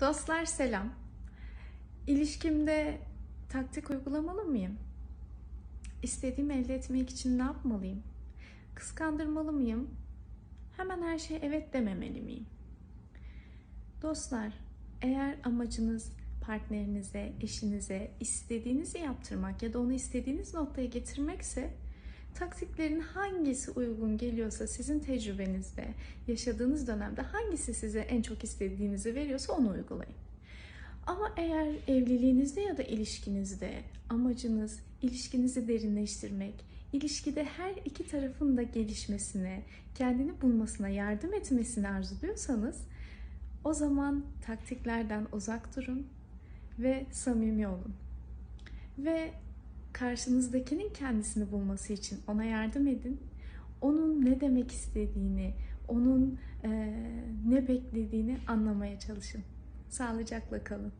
Dostlar selam. İlişkimde taktik uygulamalı mıyım? İstediğimi elde etmek için ne yapmalıyım? Kıskandırmalı mıyım? Hemen her şeye evet dememeli miyim? Dostlar, eğer amacınız partnerinize, eşinize istediğinizi yaptırmak ya da onu istediğiniz noktaya getirmekse taktiklerin hangisi uygun geliyorsa sizin tecrübenizde, yaşadığınız dönemde hangisi size en çok istediğinizi veriyorsa onu uygulayın. Ama eğer evliliğinizde ya da ilişkinizde amacınız ilişkinizi derinleştirmek, ilişkide her iki tarafın da gelişmesine, kendini bulmasına yardım etmesini arzuluyorsanız o zaman taktiklerden uzak durun ve samimi olun. Ve karşınızdakinin kendisini bulması için ona yardım edin. Onun ne demek istediğini, onun eee, ne beklediğini anlamaya çalışın. Sağlıcakla kalın.